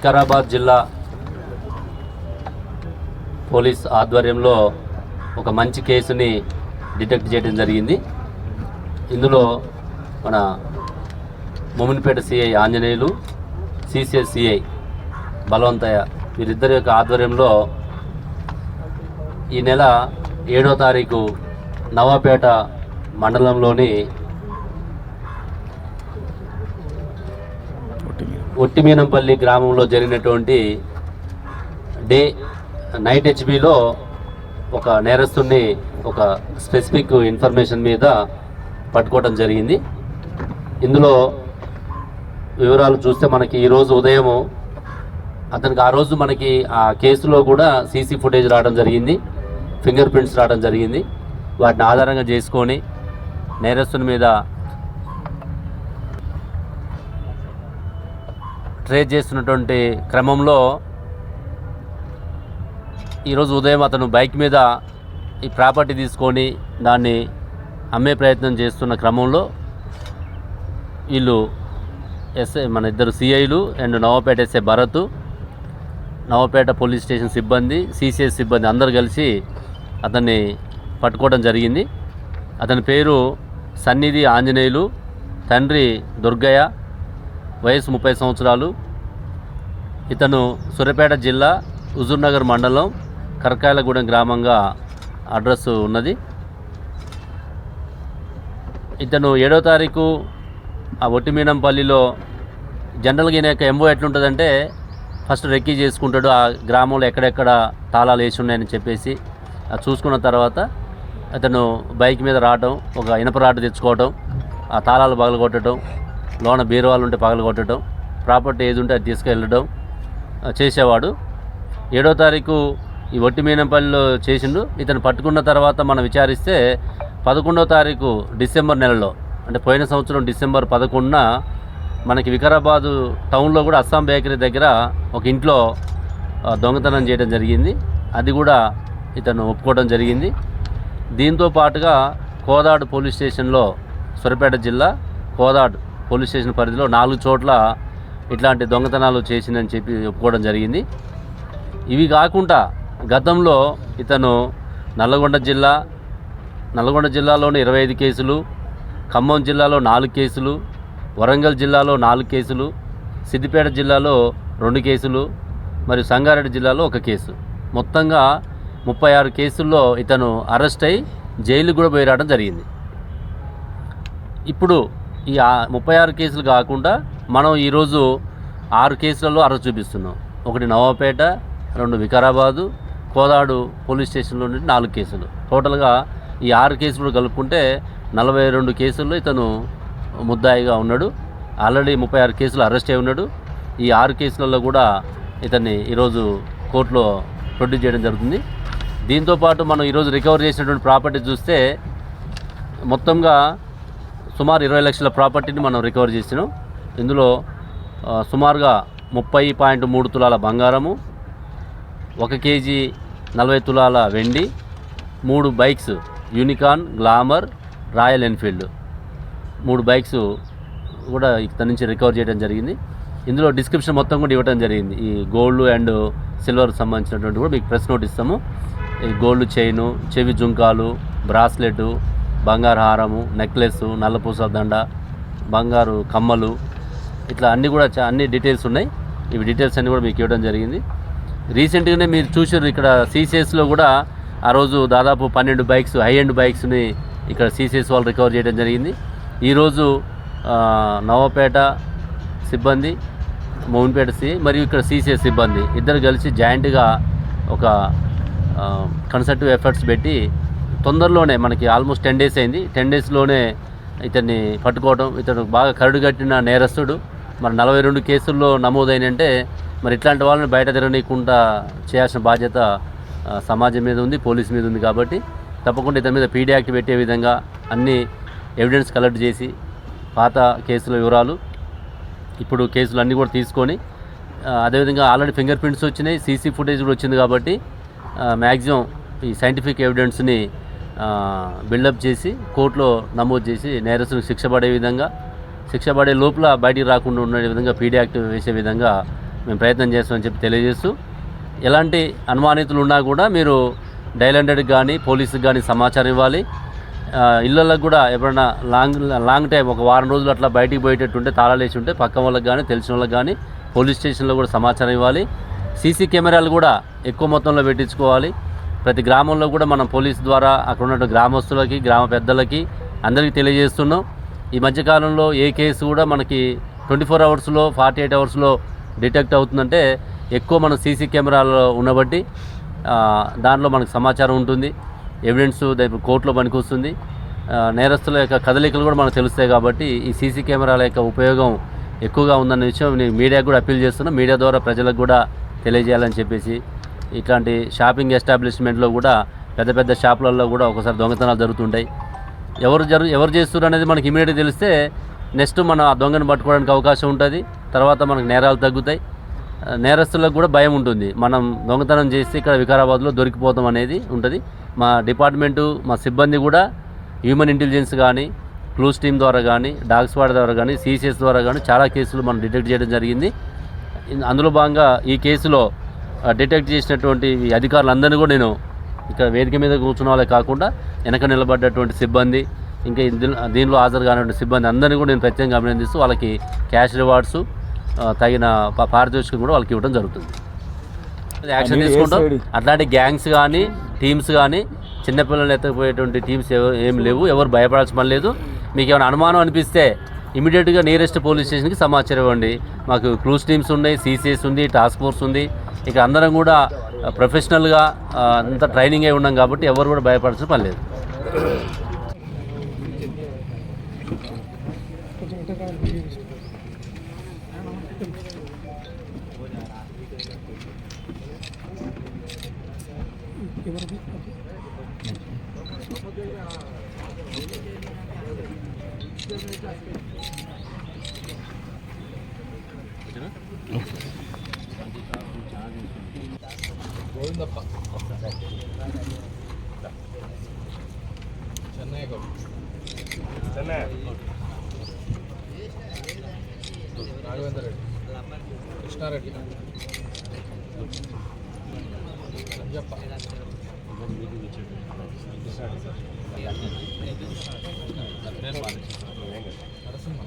వికారాబాద్ జిల్లా పోలీస్ ఆధ్వర్యంలో ఒక మంచి కేసుని డిటెక్ట్ చేయడం జరిగింది. ఇందులో మన Mominpet CI Anjaneyulu CCS CI Balavantayya వీరిద్దరి యొక్క ఆధ్వర్యంలో ఈ నెల ఏడో తారీఖు నవాపేట మండలంలోని ఒట్టిమీనంపల్లి గ్రామంలో జరిగినటువంటి డే నైట్ హెచ్బిలో ఒక నేరస్తుని ఒక స్పెసిఫిక్ ఇన్ఫర్మేషన్ మీద పట్టుకోవడం జరిగింది. ఇందులో వివరాలు చూస్తే మనకి ఈరోజు ఉదయము అతనికి ఆ రోజు మనకి ఆ కేసులో కూడా సీసీ ఫుటేజ్ రావడం జరిగింది. ఫింగర్ ప్రింట్స్ రావడం జరిగింది. వాటిని ఆధారంగా చేసుకొని నేరస్తుని మీద ట్రేస్ చేస్తున్నటువంటి క్రమంలో ఈరోజు ఉదయం అతను బైక్ మీద ఈ ప్రాపర్టీ తీసుకొని దాన్ని అమ్మే ప్రయత్నం చేస్తున్న క్రమంలో వీళ్ళు ఎస్ఐ మన ఇద్దరు సిఐలు and Navapet SI Bharat Navapet police station సిబ్బంది సిసిఎస్ సిబ్బంది అందరు కలిసి అతన్ని పట్టుకోవడం జరిగింది. అతని పేరు సన్నిధి ఆంజనేయులు తండ్రి దుర్గయ్య వయసు ముప్పై సంవత్సరాలు. ఇతను సూర్యాపేట జిల్లా హుజూర్నగర్ మండలం కరకాయలగూడెం గ్రామంగా అడ్రస్ ఉన్నది. ఇతను ఏడో తారీఖు ఆ ఒట్టిమీనంపల్లిలో జనరల్గా ఈయన యొక్క ఎంబో ఎట్లుంటుందంటే ఫస్ట్ రెక్కీ చేసుకుంటాడు. ఆ గ్రామంలో ఎక్కడెక్కడ తాళాలు వేసి ఉన్నాయని చెప్పేసి అది చూసుకున్న తర్వాత అతను బైక్ మీద రావడం ఒక ఇనప రాడ్ తెచ్చుకోవడం ఆ తాళాలు పగలగొట్టడం లోన బీరువాలు ఉంటే పగలగొట్టడం ప్రాపర్టీ ఏది ఉంటే అది తీసుకెళ్ళడం చేసేవాడు. ఏడో తారీఖు ఈ ఒట్టి మీనంపల్లిలో చేసిండు. ఇతను పట్టుకున్న తర్వాత మనం విచారిస్తే పదకొండో తారీఖు డిసెంబర్ నెలలో అంటే పోయిన సంవత్సరం డిసెంబర్ పదకొండున మనకి వికారాబాదు టౌన్లో కూడా అస్సాం బేకరీ దగ్గర ఒక ఇంట్లో దొంగతనం చేయడం జరిగింది. అది కూడా ఇతను ఒప్పుకోవడం జరిగింది. దీంతో పాటుగా కోదాడు పోలీస్ స్టేషన్లో సొరపేట జిల్లా కోదాడు పోలీస్ స్టేషన్ పరిధిలో నాలుగు చోట్ల ఇట్లాంటి దొంగతనాలు చేసిందని చెప్పి ఒప్పుకోవడం జరిగింది. ఇవి కాకుండా గతంలో ఇతను నల్లగొండ జిల్లా నల్గొండ జిల్లాలోని ఇరవై ఐదు కేసులు ఖమ్మం జిల్లాలో నాలుగు కేసులు వరంగల్ జిల్లాలో నాలుగు కేసులు సిద్దిపేట జిల్లాలో రెండు కేసులు మరియు సంగారెడ్డి జిల్లాలో ఒక కేసు. మొత్తంగా ముప్పై ఆరు కేసుల్లో ఇతను అరెస్ట్ అయి జైలు కూడా పోయి రావడం జరిగింది. ఇప్పుడు ఈ ముప్పై ఆరు కేసులు కాకుండా మనం ఈరోజు ఆరు కేసులలో అరెస్ట్ చూపిస్తున్నాం. ఒకటి నవాపేట రెండు వికారాబాదు కోదాడు పోలీస్ స్టేషన్లో నుండి నాలుగు కేసులు. టోటల్గా ఈ ఆరు కేసులు కలుపుకుంటే నలభై రెండు కేసుల్లో ఇతను ముద్దాయిగా ఉన్నాడు. ఆల్రెడీ ముప్పై ఆరు కేసులు అరెస్ట్ అయి ఉన్నాడు. ఈ ఆరు కేసులలో కూడా ఇతన్ని ఈరోజు కోర్టులో ప్రొడ్యూస్ చేయడం జరుగుతుంది. దీంతోపాటు మనం ఈరోజు రికవర్ చేసినటువంటి ప్రాపర్టీ చూస్తే మొత్తంగా సుమారు ఇరవై లక్షల ప్రాపర్టీని మనం రికవర్ చేసినాం. ఇందులో సుమారుగా ముప్పై పాయింట్ మూడు తులాల బంగారము ఒక కేజీ నలభై తులాల వెండి మూడు bikes Unicorn Glamour Royal Enfield. మూడు బైక్స్ కూడా ఇక్కడి నుంచి రికవర్ చేయడం జరిగింది. ఇందులో డిస్క్రిప్షన్ మొత్తం కూడా ఇవ్వడం జరిగింది. ఈ గోల్డ్ అండ్ సిల్వర్ సంబంధించినటువంటి కూడా మీకు ప్రెస్ నోట్ ఇస్తాము. ఈ గోల్డ్ చైను చెవి జుంకాలు బ్రాస్లెట్ బంగారు హారము నెక్లెస్ నల్లపూస దండ బంగారు కమ్మలు ఇట్లా అన్నీ కూడా చా- అన్ని డీటెయిల్స్ ఉన్నాయి. ఇవి డీటెయిల్స్ అన్నీ కూడా మీకు ఇవ్వడం జరిగింది. రీసెంట్గానే మీరు చూసారు ఇక్కడ సీసీఎస్లో కూడా ఆ రోజు దాదాపు పన్నెండు బైక్స్ హై ఎండ్ బైక్స్ని ఇక్కడ సీసీఎస్ వాళ్ళు రికవర్ చేయడం జరిగింది. ఈరోజు నవపేట సిబ్బంది మోహన్పేట సి మరియు ఇక్కడ సీసీఎస్ సిబ్బంది ఇద్దరు కలిసి జాయింట్గా ఒక కన్సర్టివ్ ఎఫర్ట్స్ పెట్టి తొందరలోనే మనకి ఆల్మోస్ట్ టెన్ డేస్ అయింది. టెన్ డేస్లోనే ఇతన్ని పట్టుకోవడం ఇతను బాగా కరుడు కట్టిన నేరస్తుడు. మరి నలభై రెండు కేసుల్లో నమోదైనంటే మరి ఇట్లాంటి వాళ్ళని బయట తిరగనీయకుండా చేయాల్సిన బాధ్యత సమాజం మీద ఉంది పోలీస్ మీద ఉంది కాబట్టి తప్పకుండా ఇతని మీద పీడీ యాక్ట్ పెట్టే విధంగా అన్ని ఎవిడెన్స్ కలెక్ట్ చేసి పాత కేసుల వివరాలు ఇప్పుడు కేసులు అన్నీ కూడా తీసుకొని అదేవిధంగా ఆల్రెడీ ఫింగర్ ప్రింట్స్ వచ్చినాయి సీసీ ఫుటేజ్ కూడా వచ్చింది కాబట్టి మ్యాక్సిమం ఈ సైంటిఫిక్ ఎవిడెన్స్ని బిల్డప్ చేసి కోర్టులో నమోదు చేసి నేరస్తులకు శిక్ష పడే విధంగా శిక్ష పడే లోపల బయటికి రాకుండా ఉండే విధంగా పీడీ యాక్ట్ వేసే విధంగా మేము ప్రయత్నం చేస్తామని చెప్పి తెలియజేస్తూ ఎలాంటి అనుమానితులు ఉన్నా కూడా మీరు డైల్ హండ్రెడ్కి కానీ పోలీసుకి కానీ సమాచారం ఇవ్వాలి. ఇళ్ళలకు కూడా ఎప్పుడైనా లాంగ్ లాంగ్ టైం ఒక వారం రోజులు అట్లా బయటికి పోయేటట్టు ఉంటే తాళాలు వేసి ఉంటే పక్క వాళ్ళకి కానీ తెలిసిన వాళ్ళకి కానీ పోలీస్ స్టేషన్లో కూడా సమాచారం ఇవ్వాలి. సీసీ కెమెరాలు కూడా ఎక్కువ మొత్తంలో పెట్టించుకోవాలి. ప్రతి గ్రామంలో కూడా మనం పోలీస్ ద్వారా అక్కడ ఉన్న గ్రామస్తులకి గ్రామ పెద్దలకి అందరికీ తెలియజేస్తున్నాం. ఈ మధ్యకాలంలో ఏ కేసు కూడా మనకి ట్వంటీ ఫోర్ అవర్స్లో ఫార్టీ ఎయిట్ అవర్స్లో డిటెక్ట్ అవుతుందంటే ఎక్కువ మన సీసీ కెమెరాలో ఉన్నబట్టి దాంట్లో మనకు సమాచారం ఉంటుంది. ఎవిడెన్స్ ఇప్పుడు కోర్టులో పనికొస్తుంది. నేరస్తుల యొక్క కదలికలు కూడా మనకు తెలుస్తాయి కాబట్టి ఈ సీసీ కెమెరాల యొక్క ఉపయోగం ఎక్కువగా ఉందన్న విషయం నేను మీడియాకు కూడా అప్పీల్ చేస్తున్నాం. మీడియా ద్వారా ప్రజలకు కూడా తెలియజేయాలని చెప్పేసి ఇట్లాంటి షాపింగ్ ఎస్టాబ్లిష్మెంట్లో కూడా పెద్ద పెద్ద షాపులలో కూడా ఒకసారి దొంగతనాలు జరుగుతుంటాయి. ఎవరు జరు ఎవరు చేస్తున్నారు అనేది మనకి ఇమీడియట్గా తెలిస్తే నెక్స్ట్ మనం ఆ దొంగను పట్టుకోవడానికి అవకాశం ఉంటుంది. తర్వాత మనకు నేరాలు తగ్గుతాయి. నేరస్తులకు కూడా భయం ఉంటుంది. మనం దొంగతనం చేస్తే ఇక్కడ వికారాబాద్లో దొరికిపోతాం అనేది ఉంటుంది. మా డిపార్ట్మెంటు మా సిబ్బంది కూడా హ్యూమన్ ఇంటెలిజెన్స్ కానీ క్లూస్ టీమ్ ద్వారా కానీ డాగ్ స్క్వాడ్ ద్వారా కానీ సీసీఎస్ ద్వారా కానీ చాలా కేసులు మనం డిటెక్ట్ చేయడం జరిగింది. అందులో భాగంగా ఈ కేసులో డిటెక్ట్ చేసినటువంటి అధికారులందరినీ కూడా నేను ఇక్కడ వేదిక మీద కూర్చున్న వాళ్ళే కాకుండా వెనక నిలబడ్డటువంటి సిబ్బంది ఇంకా దీనిలో హాజరు కానిటువంటి సిబ్బంది అందరినీ కూడా నేను ప్రత్యేకంగా అభినందిస్తూ వాళ్ళకి క్యాష్ రివార్డ్స్ తగిన పారితోషికం కూడా వాళ్ళకి ఇవ్వడం జరుగుతుంది. యాక్షన్ తీసుకుంటాం? అట్లాంటి గ్యాంగ్స్ కానీ టీమ్స్ కానీ చిన్నపిల్లలు ఎత్తకపోయేటువంటి టీమ్స్ ఏం లేవు. ఎవరు భయపడాల్సిన పని లేదు. మీకు ఏమైనా అనుమానం అనిపిస్తే ఇమీడియట్గా నియరెస్ట్ పోలీస్ స్టేషన్కి సమాచారం ఇవ్వండి. మాకు క్లూస్ టీమ్స్ ఉన్నాయి సీసీఎస్ ఉంది టాస్క్ ఫోర్స్ ఉంది. ఇక అందరం కూడా ప్రొఫెషనల్గా అంత ట్రైనింగ్ అయి ఉన్నాం కాబట్టి ఎవరు కూడా భయపడాల్సిన పని లేదు. రాఘవేంద్ర రెడ్డి కృష్ణారెడ్డి అయ్యప్ప నరసింహ